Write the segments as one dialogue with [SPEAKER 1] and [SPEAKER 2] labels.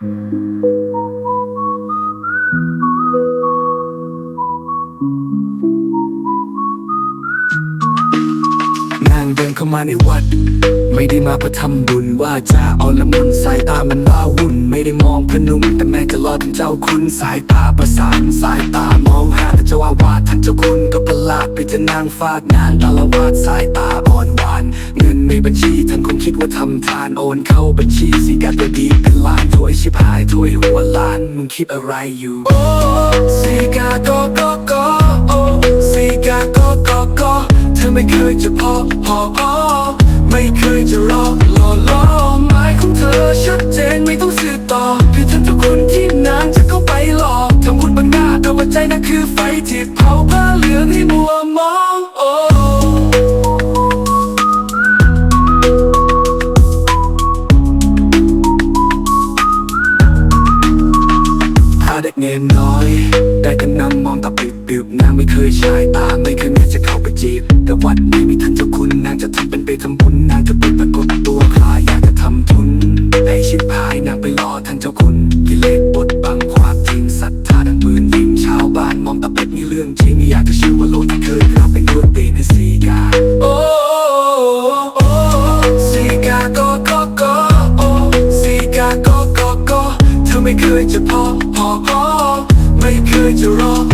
[SPEAKER 1] นางเดินเข้า มาในวัดไม่ได้มาเพื่อทำบุญว่าจะเอาละมุนสายตามันว้าวุ่น ไม่ได้มองพนุ่มแต่แม่จะรอดเป็นเจ้าคุณสายตาประสานสายตามองหาแต่เจ้าอาวาสท่านเจ้าคุณก็ประหลาดไปจะนางฟาดงานตาละวาดสายตาอ่อนหวาน เงินในบัญชีท่านคงคิดว่าทำทานโอนเข้าบัญชีสิกาตัวดีเป็นล้านถวยชิบหายถวยหัวล้านมึงคิดอะไรอยู่โอ้สิกาโกโกโกโอ้สิกาโกโกโกเธอไม่เคยจะพอ องเธอชัดเจนไม่ต้องสืบต่อคือท่านทุกคนที่นางจะเข้าไปหลอกทำบุญบังหน้าแต่ว่าใจนั่นคือไฟที่เผาผ้าเหลืองให้มัวมองโอ้ถ้าเด็กเนนน้อย ได้แต่นั่งมองตาปิบปิบนางไม่เคยชายตาไม่เคย เจ้าคุณกิเลสบดบังความจริงศรัทธาดังมืนยิงชาวบ้านมองตะเป็ดมีเรื่องจริงอยากจะเชื่อว่าโลกที่เคยเราเป็นตัวตีนให้สีกาโอ้โอ้สีกาโกโกโกโอ้สีกาโกโกโกเธอไม่เคยจะพอพอพอไม่เคยจะรอ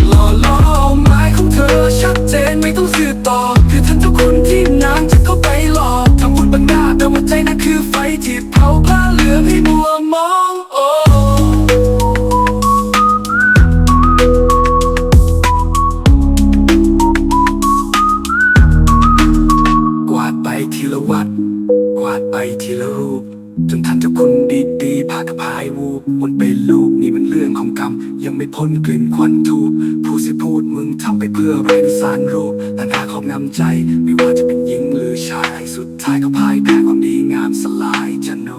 [SPEAKER 1] กวาดไปทีละรูป จนท่านเจ้าคุณดีดีพากระพายวูบวนไปลูกนี่มันเรื่องของกรรม ยังไม่พ้นกลิ่นควันทูบผู้สิพูดมึงทำไปเพื่ออะไรดูสารรูปแต่หน้าขอบงำใจ ไม่ว่าจะเป็นหญิงหรือชายสุดท้ายก็พ่ายแพ้ความดีงามสลายจะโน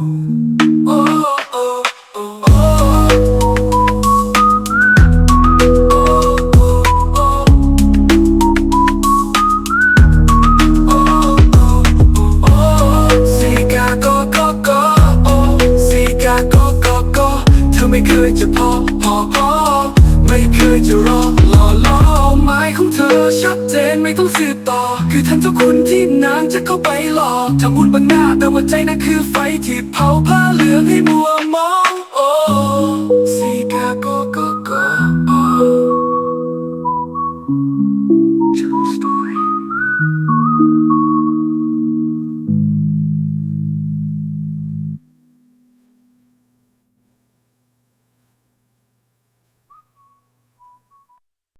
[SPEAKER 1] ไม่เคยจะพอพอพอไม่เคยจะรอรอรอหมายของเธอชัดเจนไม่ต้องสืบต่อ คือท่านเจ้าคุณที่นางจะเข้าไปหลอกทำบุญบนหน้าแต่ว่าใจนั่นคือไฟที่เผาผ้าเหลืองให้มัวมอง